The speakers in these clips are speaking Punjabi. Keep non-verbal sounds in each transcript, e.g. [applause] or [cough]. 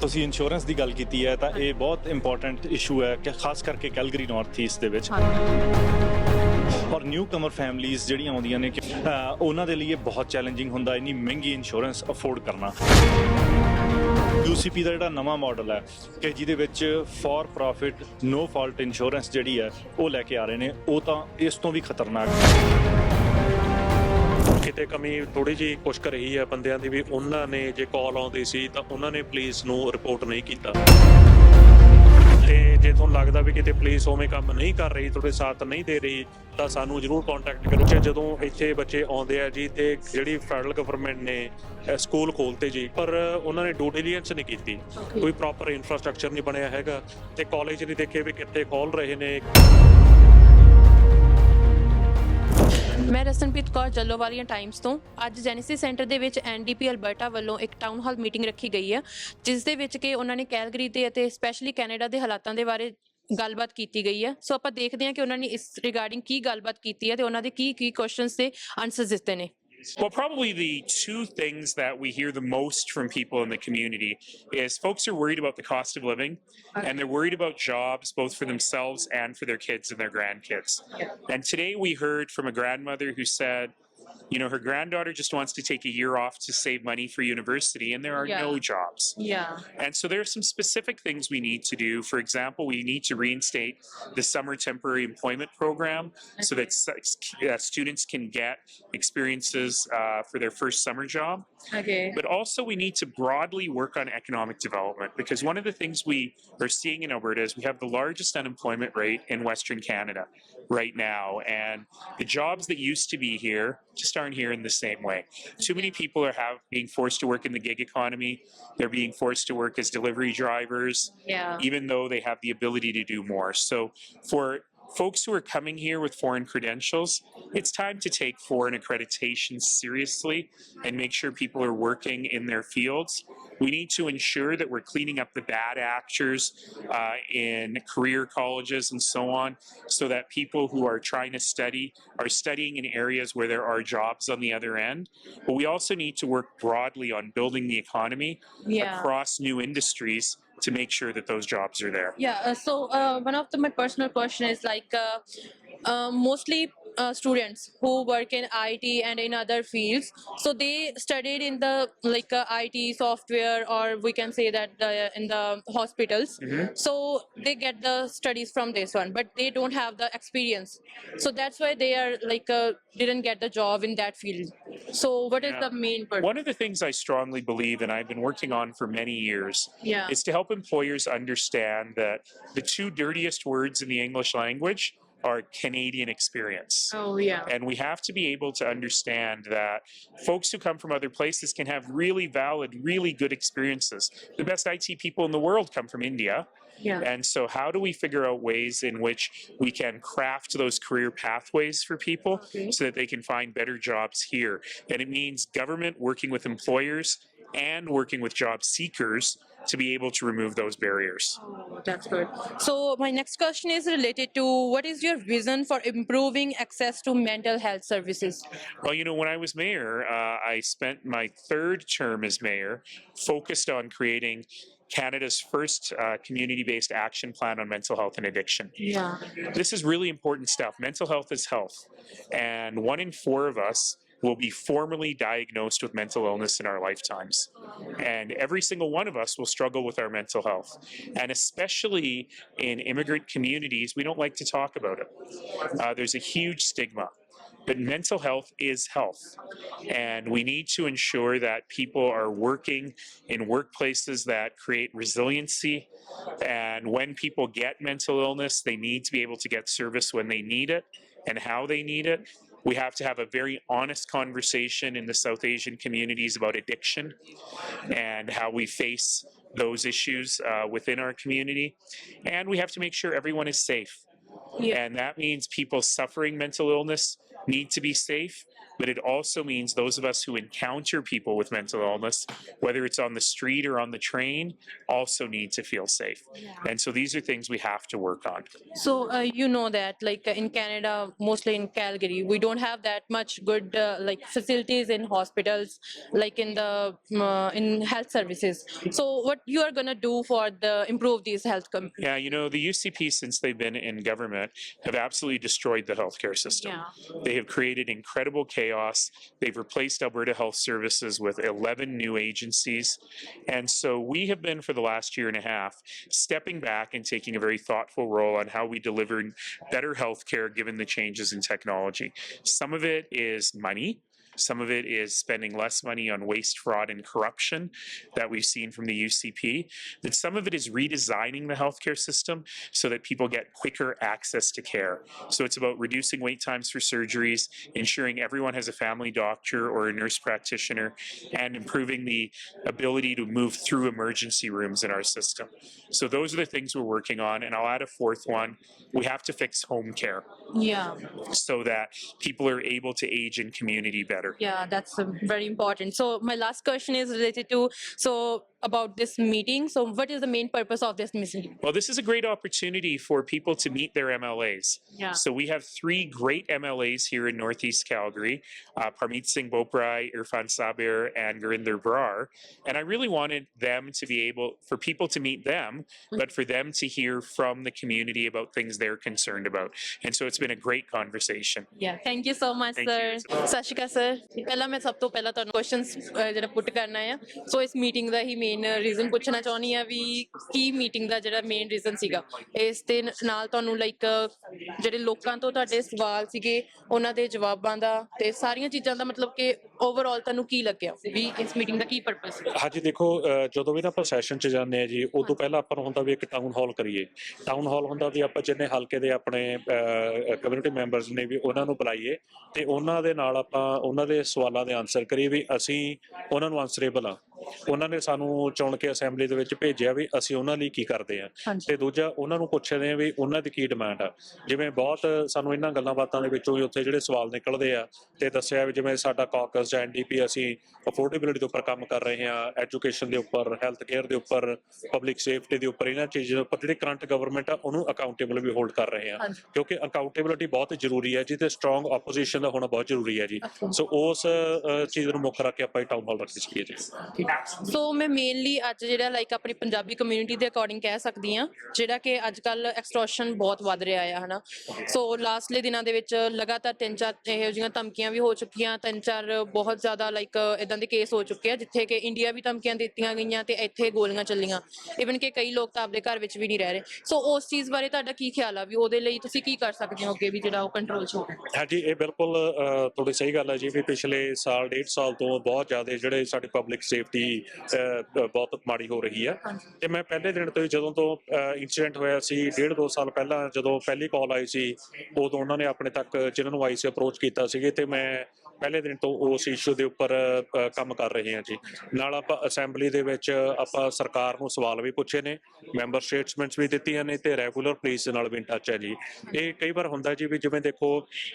ਤੁਸੀਂ ਇੰਸ਼ੋਰੈਂਸ ਦੀ ਗੱਲ ਕੀਤੀ ਹੈ ਤਾਂ ਇਹ ਬਹੁਤ ਇੰਪੋਰਟੈਂਟ ਇਸ਼ੂ ਹੈ ਕਿ ਖਾਸ ਕਰਕੇ ਕੈਲਗਰੀ ਨਾਰਥ ਈਸਟ ਦੇ ਵਿੱਚ। ਔਰ ਨਿਊ ਕਮਰ ਫੈਮਲੀਆਂ ਜਿਹੜੀਆਂ ਆਉਂਦੀਆਂ ਨੇ ਕਿ ਉਹਨਾਂ ਦੇ ਲਈ ਇਹ ਬਹੁਤ ਚੈਲੰਜਿੰਗ ਹੁੰਦਾ ਇੰਨੀ ਮਹਿੰਗੀ ਇੰਸ਼ੋਰੈਂਸ ਅਫੋਰਡ ਕਰਨਾ। UCP ਦਾ ਜਿਹੜਾ ਨਵਾਂ ਮਾਡਲ ਹੈ ਕਿ ਜਿਹਦੇ ਵਿੱਚ for profit no fault insurance ਜਿਹੜੀ ਹੈ ਉਹ ਲੈ ਕੇ ਆ ਰਹੇ ਨੇ ਉਹ ਤਾਂ ਇਸ ਤੋਂ ਵੀ ਖਤਰਨਾਕ। ਕਿਤੇ ਕਮੀ ਥੋੜੀ ਜਿਹੀ ਕੁਛ ਰਹੀ ਹੈ ਬੰਦਿਆਂ ਦੀ ਵੀ ਉਹਨਾਂ ਨੇ ਜੇ ਕਾਲ ਆਉਂਦੀ ਸੀ ਤਾਂ ਉਹਨਾਂ ਨੇ ਪੁਲਿਸ ਨੂੰ ਰਿਪੋਰਟ ਨਹੀਂ ਕੀਤਾ। ਤੇ ਜੇ ਤੁਹਾਨੂੰ ਲੱਗਦਾ ਵੀ ਕਿਤੇ ਪੁਲਿਸ ਉਵੇਂ ਕੰਮ ਨਹੀਂ ਕਰ ਰਹੀ ਤੁਹਾਡੇ ਸਾਥ ਨਹੀਂ ਦੇ ਰਹੀ ਤਾਂ ਸਾਨੂੰ ਜਰੂਰ ਕੰਟੈਕਟ ਕਰੋ। ਕਿ ਜਦੋਂ ਇੱਥੇ ਬੱਚੇ ਆਉਂਦੇ ਆ ਜੀ ਤੇ ਜਿਹੜੀ ਫੈਡਰਲ ਗਵਰਨਮੈਂਟ ਨੇ ਸਕੂਲ ਖੋਲਤੇ ਜੀ ਪਰ ਉਹਨਾਂ ਨੇ ਡਿਲੀਜੈਂਸ ਨਹੀਂ ਕੀਤੀ। ਕੋਈ ਪ੍ਰੋਪਰ ਇਨਫਰਾਸਟ੍ਰਕਚਰ ਨਹੀਂ ਬਣਿਆ ਹੈਗਾ ਤੇ ਕਾਲਜ ਨਹੀਂ ਦੇਖੇ ਵੀ ਕਿੱਥੇ ਖੋਲ ਰਹੇ ਨੇ। ਮੈਂ ਰਸਨਪ੍ਰੀਤ ਕੌਰ ਜੱਲੋਵਾਲੀਆਂ ਟਾਈਮਸ ਤੋਂ। ਅੱਜ ਜੈਨੇਸਿਸ ਸੈਂਟਰ ਦੇ ਵਿੱਚ ਐਨਡੀਪੀ ਅਲਬਰਟਾ ਵੱਲੋਂ ਇੱਕ ਟਾਊਨ ਹਾਲ ਮੀਟਿੰਗ ਰੱਖੀ ਗਈ ਹੈ, ਜਿਸ ਦੇ ਵਿੱਚ ਕਿ ਉਹਨਾਂ ਨੇ ਕੈਲਗਰੀ ਦੇ ਅਤੇ ਸਪੈਸ਼ਲੀ ਕੈਨੇਡਾ ਦੇ ਹਾਲਾਤਾਂ ਦੇ ਬਾਰੇ ਗੱਲਬਾਤ ਕੀਤੀ ਗਈ ਹੈ। ਸੋ ਆਪਾਂ ਦੇਖਦੇ ਹਾਂ ਕਿ ਉਹਨਾਂ ਨੇ ਇਸ ਰਿਗਾਰਡਿੰਗ ਕੀ ਗੱਲਬਾਤ ਕੀਤੀ ਹੈ ਤੇ ਉਹਨਾਂ ਦੇ ਕੀ ਕੀ ਕੁਐਸਚਨਸ ਤੇ ਆਨਸਰਸ ਦਿੱਤੇ ਨੇ। Well, probably the two things that we hear the most from people in the community is folks are worried about the cost of living and they're worried about jobs both for themselves and for their kids and their grandkids. And today we heard from a grandmother who said, you know her granddaughter just wants to take a year off to save money for university and there are yeah. no jobs. Yeah. And so there are some specific things we need to do. For example we need to reinstate the summer temporary employment program okay. so that uh, students can get experiences uh, for their first summer job. Okay. But also we need to broadly work on economic development because one of the things we are seeing in alberta is we have the largest unemployment rate in western canada right now. And the jobs that used to be here just aren't here in the same way. Too many people are have, being forced to work in the gig economy. They're being forced to work as delivery drivers ਯਾ even though they have the ability to do more. So for folks who are coming here with foreign credentials, it's time to take foreign accreditation seriously and make sure people are working in their fields. We need to ensure that we're cleaning up the bad actors uh, in career colleges and so on, so that people who are trying to study are studying in areas where there are jobs on the other end. But we also need to work broadly on building the economy ਯਾ across new industries to make sure that those jobs are there. Yeah, uh, so uh, one of the, my personal question is like uh, uh, mostly uh, students who work in IT and in other fields. So they studied in the like uh, IT software, or we can say that uh, in the hospitals. So they get the studies from this one, but they don't have the experience. So that's why they are like uh, didn't get the job in that field. So what is Yeah. the main purpose? One of the things I strongly believe, and I've been working on for many years, Yeah. is to help employers understand that the two dirtiest words in the English language are Canadian experience. Oh yeah. And we have to be able to understand that folks who come from other places can have really valid, really good experiences. The best IT people in the world come from India. Yeah. And so, how do we figure out ways in which we can craft those career pathways for people Okay. so that they can find better jobs here? And it means government working with employers and working with job seekers to be able to remove those barriers. Oh, that's good. So my next question is related to what is your vision for improving access to mental health services? Well, you know, when I was mayor, uh, I spent my third term as mayor focused on creating Canada's first uh, community based action plan on mental health and addiction. Yeah. This is really important stuff. Mental health is health. And one in four of us will be formally diagnosed with mental illness in our lifetimes. And every single one of us will struggle with our mental health. And especially in immigrant communities, we don't like to talk about it. Uh, there's a huge stigma. But mental health is health. And we need to ensure that people are working in workplaces that create resiliency. And when people get mental illness, they need to be able to get service when they need it and how they need it. We have to have a very honest conversation in the South Asian communities about addiction and how we face those issues uh, within our community. And we have to make sure everyone is safe. Yeah. And that means people suffering mental illness need to be safe, but it also means those of us who encounter people with mental illness, whether it's on the street or on the train, also need to feel safe. And so these are things we have to work on. So uh, you know that like uh, in Canada, mostly in Calgary, we don't have that much good uh, like facilities in hospitals, like in the uh, in health services. So what you are gonna do for the improve these health? Com- Yeah, you know, the UCP, since they've been in government, have absolutely destroyed the healthcare system. They have created incredible chaos. They've replaced Alberta Health Services with 11 new agencies. And so we have been, for the last year and a half, stepping back and taking a very thoughtful role on how we deliver better healthcare given the changes in technology. Some of it is money. Some of it is spending less money on waste, fraud, and corruption that we've seen from the UCP. That some of it is redesigning the healthcare system so that people get quicker access to care. So it's about reducing wait times for surgeries, ensuring everyone has a family doctor or a nurse practitioner, and improving the ability to move through emergency rooms in our system. So those are the things we're working on. And I'll add a fourth one. We have to fix home care yeah, so that people are able to age in community better. Yeah, that's uh, very important. So my last question is related to so about this meeting. So what is the main purpose of this meeting? Well, this is a great opportunity for people to meet their MLAs. Yeah. So we have three great MLAs here in Northeast Calgary, uh, Parmeet Singh Boprai, Irfan Sabir, and Gurinder Brar. And I really wanted them to be able, for people to meet them, but for them to hear from the community about things they're concerned about. And so it's been a great conversation. Yeah, thank you so much, Thank sir. you. ਸਤਿ ਸ਼੍ਰੀ ਅਕਾਲ ਸਰ ਪਹਿਲਾਂ ਮੈਂ ਸਭ ਤੋਂ ਪਹਿਲਾਂ ਤੁਹਾਨੂੰ ਕੁਐਸਚਨਸ ਜਿਹੜਾ ਪੁੱਟ ਕਰਨਾ ਆ ਸੋ ਇਸ ਮੀਟਿੰਗ ਦਾ ਹੀ ਮੇਨ ਰੀਜ਼ਨ ਪੁੱਛਣਾ ਚਾਹੁੰਦੀ ਆ ਵੀ ਕੀ ਮੀਟਿੰਗ ਦਾ ਜਿਹੜਾ ਮੇਨ ਰੀਜ਼ਨ ਸੀਗਾ। ਇਸ ਦੇ ਨਾਲ ਤੁਹਾਨੂੰ ਲਾਈਕ ਜਿਹੜੇ ਲੋਕਾਂ ਤੋਂ ਤੁਹਾਡੇ ਸਵਾਲ ਸੀਗੇ, ਉਹਨਾਂ ਦੇ ਜਵਾਬਾਂ ਦਾ ਤੇ ਸਾਰੀਆਂ ਚੀਜ਼ਾਂ ਦਾ ਮਤਲਬ ਕਿ ਓਵਰਆਲ ਤੁਹਾਨੂੰ ਕੀ ਲੱਗਿਆ ਵੀ ਇਸ ਮੀਟਿੰਗ ਦਾ ਕੀ ਪਰਪਸ ਹੈ ਹਾਂਜੀ, ਦੇਖੋ ਜਦੋਂ ਵੀ ਨਾ ਆਪਾਂ ਸੈਸ਼ਨ 'ਚ ਜਾਂਦੇ ਆ ਜੀ, ਉਦੋਂ ਪਹਿਲਾਂ ਆਪਾਂ ਨੂੰ ਹੁੰਦਾ ਵੀ ਇੱਕ ਟਾਊਨ ਹਾਲ ਕਰੀਏ। ਟਾਊਨ ਹਾਲ ਹੁੰਦਾ ਵੀ ਆਪਾਂ ਜਿੰਨੇ ਹਲਕੇ ਦੇ ਆਪਣੇ ਕਮਿਊਨਿਟੀ ਮੈਂਬਰਸ ਨੇ ਵੀ ਉਹਨਾਂ ਨੂੰ ਬੁਲਾਈਏ ਤੇ ਉਹਨਾਂ ਦੇ ਨਾਲ ਆਪਾਂ ਉਹਨਾਂ ਦੇ ਸਵਾਲਾਂ ਦੇ ਆਨਸਰ ਕਰੀਏ ਵੀ ਅਸੀਂ ਉਹਨਾਂ ਨੂੰ ਆਨਸਰੇਬਲ ਆ ਉਹਨਾਂ ਨੇ ਸਾਨੂੰ ਚੁਣ ਕੇ ਅਸੈਂਬਲੀ ਦੇ ਵਿੱਚ ਭੇਜਿਆ ਵੀ ਅਸੀਂ ਉਹਨਾਂ ਲਈ ਕੀ ਕਰਦੇ ਆ ਤੇ ਦੂਜਾ ਉਹਨਾਂ ਨੂੰ ਪੁੱਛਦੇ ਆ ਵੀ ਉਹਨਾਂ ਦੀ ਕੀ ਡਿਮਾਂਡ ਆ। ਜਿਵੇਂ ਬਹੁਤ ਸਾਨੂੰ ਇਹਨਾਂ ਗੱਲਾਂ ਬਾਤਾਂ ਦੇ ਵਿੱਚੋਂ ਵੀ ਉੱਥੇ ਜਿਹੜੇ ਸਵਾਲ ਨਿਕਲਦੇ ਆ ਤੇ ਦੱਸਿਆ ਵੀ ਜਿਵੇਂ ਸਾਡਾ ਕਾਕਸ ਜਾਂ ਐਨਡੀਪੀ ਅਸੀਂ ਅਫੋਰਡੇਬਿਲਿਟੀ ਦੇ ਉੱਪਰ ਕੰਮ ਕਰ ਰਹੇ ਆ ਐਜੂਕੇਸ਼ਨ ਦੇ ਉੱਪਰ ਹੈਲਥ ਕੇਅਰ ਦੇ ਉੱਪਰ ਪਬਲਿਕ ਸੇਫਟੀ ਦੇ ਉੱਪਰ ਇਹਨਾਂ ਚੀਜ਼ਾਂ ਦੇ ਉੱਪਰ ਜਿਹੜੀ ਕਰੰਟ ਗਵਰਨਮੈਂਟ ਆ ਉਹਨੂੰ ਅਕਾਊਂਟੇਬਲ ਵੀ ਹੋਲਡ ਕਰ ਰਹੇ ਆ ਕਿਉਂਕਿ ਅਕਾਊਂਟੇਬਿਲਿਟੀ ਬਹੁਤ ਜ਼ਰੂਰੀ ਹੈ ਜੀ ਤੇ ਸਟਰੋਂਗ ਆਪੋਜੀਸ਼ਨ ਦਾ ਹੋਣਾ ਬਹੁਤ ਜ਼ਰੂਰੀ ਹੈ ਜੀ। ਸੋ ਉਸ ਚੀਜ਼ ਨੂੰ ਮੁੱਖ ਰੱਖ ਕੇ ਆਪਾਂ ਟਾਊਨ ਹਾਲ ਰੱਖੀ ਸੀਗੇ ਜੀ। ਸੋ ਮੈਂ ਮੇਨਲੀ ਅੱਜ ਜਿਹੜਾ ਲਾਈਕ ਆਪਣੀ ਪੰਜਾਬੀ ਕਮਿਊਨਿਟੀ ਦੇ ਅਕੋਰਡਿੰਗ ਕਹਿ ਸਕਦੀ ਆ ਜਿਹੜਾ ਕਿ ਅੱਜ ਕੱਲ ਐਕਸਟ੍ਰੋਸ਼ਨ ਬਹੁਤ ਵੱਧ ਰਿਹਾ ਆ, ਹਨਾ। ਸੋ ਲਾਸਟਲੇ ਦਿਨਾਂ ਦੇ ਵਿੱਚ ਲਗਾਤਾਰ ਤਿੰਨ ਚਾਰ ਇਹੋ ਜਿਹੀਆਂ ਧਮਕੀਆਂ ਵੀ ਹੋ ਚੁੱਕੀਆਂ, ਤਿੰਨ ਚਾਰ ਬਹੁਤ ਜ਼ਿਆਦਾ ਲਾਈਕ ਇਦਾਂ ਦੇ ਕੇਸ ਹੋ ਚੁੱਕੇ ਆ, ਜਿੱਥੇ ਕਿ ਇੰਡੀਆ ਵੀ ਧਮਕੀਆਂ ਦਿੱਤੀਆਂ ਗਈਆਂ ਤੇ ਇੱਥੇ ਗੋਲੀਆਂ ਚੱਲੀਆਂ। ਇਵਨ ਕਿ ਕਈ ਲੋਕ ਤਾਂ ਆਪਦੇ ਘਰ ਵਿੱਚ ਵੀ ਨਹੀਂ ਰਹਿ ਰਹੇ। ਸੋ ਉਸ ਚੀਜ਼ ਬਾਰੇ ਤੁਹਾਡਾ ਕੀ ਖਿਆਲ ਆ? ਵੀ ਉਹਦੇ ਲਈ ਤੁਸੀਂ ਕੀ ਕਰ ਸਕਦੇ ਹੋ ਅੱਗੇ ਵੀ ਜਿਹੜਾ ਉਹ ਕੰਟਰੋਲ 'ਚ ਹੋਵੇ? ਹਾਂਜੀ, ਇਹ ਬਿਲਕੁਲ ਤੁਹਾਡੀ ਸਹੀ ਗੱਲ ਹੈ ਜੀ ਵੀ ਪਿਛਲੇ ਸਾਲ, ਡੇਢ ਸਾਲ ਤੋਂ ਬਹੁਤ ਜ਼ਿਆਦਾ ਜਿਹੜੇ ਸਾਡੀ ਪਬਲਿਕ ਸੇਫਟੀ ਬਹੁਤ ਮਾੜੀ ਹੋ ਰਹੀ ਹੈ। ਤੇ ਮੈਂ ਪਹਿਲੇ ਦਿਨ ਤੋਂ ਜਦੋਂ ਤੋਂ ਇਨਸੀਡੈਂਟ ਹੋਇਆ ਸੀ ਡੇਢ ਦੋ ਸਾਲ ਪਹਿਲਾਂ ਜਦੋਂ ਪਹਿਲੀ ਕਾਲ ਆਈ ਸੀ ਉਦੋਂ ਉਹਨਾਂ ਨੇ ਆਪਣੇ ਤੱਕ ਜਿਨ੍ਹਾਂ ਨੂੰ ਆਈ ਸੀ ਅਪਰੋਚ ਕੀਤਾ ਸੀਗੇ ਤੇ ਮੈਂ ਪਹਿਲੇ ਦਿਨ ਤੋਂ ਉਸ ਇਸ਼ੂ ਦੇ ਉੱਪਰ ਅ, ਕੰਮ ਕਰ ਰਹੇ ਹਾਂ ਜੀ। ਨਾਲ ਆਪਾਂ ਅਸੈਂਬਲੀ ਦੇ ਵਿੱਚ ਆਪਾਂ ਸਰਕਾਰ ਨੂੰ ਸਵਾਲ ਵੀ ਪੁੱਛੇ ਨੇ ਮੈਂਬਰ ਸਟੇਟਮੈਂਟਸ ਵੀ ਦਿੱਤੀਆਂ ਨੇ ਤੇ ਰੈਗੂਲਰ ਪੁਲਿਸ ਦੇ ਨਾਲ ਵੀ ਟੱਚ ਹੈ ਜੀ। ਇਹ ਕਈ ਵਾਰ ਹੁੰਦਾ ਜੀ ਵੀ ਜਿਵੇਂ ਦੇਖੋ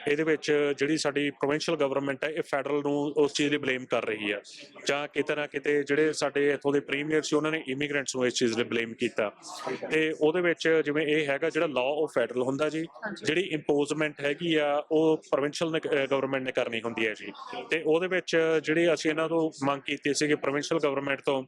ਇਹਦੇ ਵਿੱਚ ਜਿਹੜੀ ਸਾਡੀ ਪ੍ਰੋਵਿੰਸ਼ੀਅਲ ਗਵਰਨਮੈਂਟ ਹੈ ਇਹ ਫੈਡਰਲ ਨੂੰ ਉਸ ਚੀਜ਼ ਲਈ ਬਲੇਮ ਕਰ ਰਹੀ ਹੈ ਜਾਂ ਕਿਤੇ ਨਾ ਕਿਤੇ ਜਿਹੜੇ ਸਾਡੇ ਇੱਥੋਂ ਦੇ ਪ੍ਰੀਮੀਅਰ ਸੀ ਉਹਨਾਂ ਨੇ ਇਮੀਗ੍ਰੈਂਟਸ ਨੂੰ ਇਸ ਚੀਜ਼ ਲਈ ਬਲੇਮ ਕੀਤਾ। ਤੇ ਉਹਦੇ ਵਿੱਚ ਜਿਵੇਂ ਇਹ ਹੈਗਾ ਜਿਹੜਾ ਲਾਅ ਉਹ ਫੈਡਰਲ ਹੁੰਦਾ ਜੀ ਜਿਹੜੀ ਇੰਪੋਜ਼ਮੈਂਟ ਹੈਗੀ ਆ ਉਹ ਪ੍ਰੋਵਿੰਸ਼ੀਅਲ ਗਵਰਨਮੈਂਟ ਨੇ ਕਰਨੀ ਹੁੰਦੀ ਹੈ ਜੀ। ਤੇ ਉਹਦੇ ਵਿੱਚ ਜਿਹੜੀ ਅਸੀਂ ਇਹਨਾਂ ਤੋਂ ਮੰਗ ਕੀਤੀ ਸੀ ਕਿ ਪ੍ਰੋਵਿੰਸ਼ੀਅਲ ਗਵਰਨਮੈਂਟ ਤੋਂ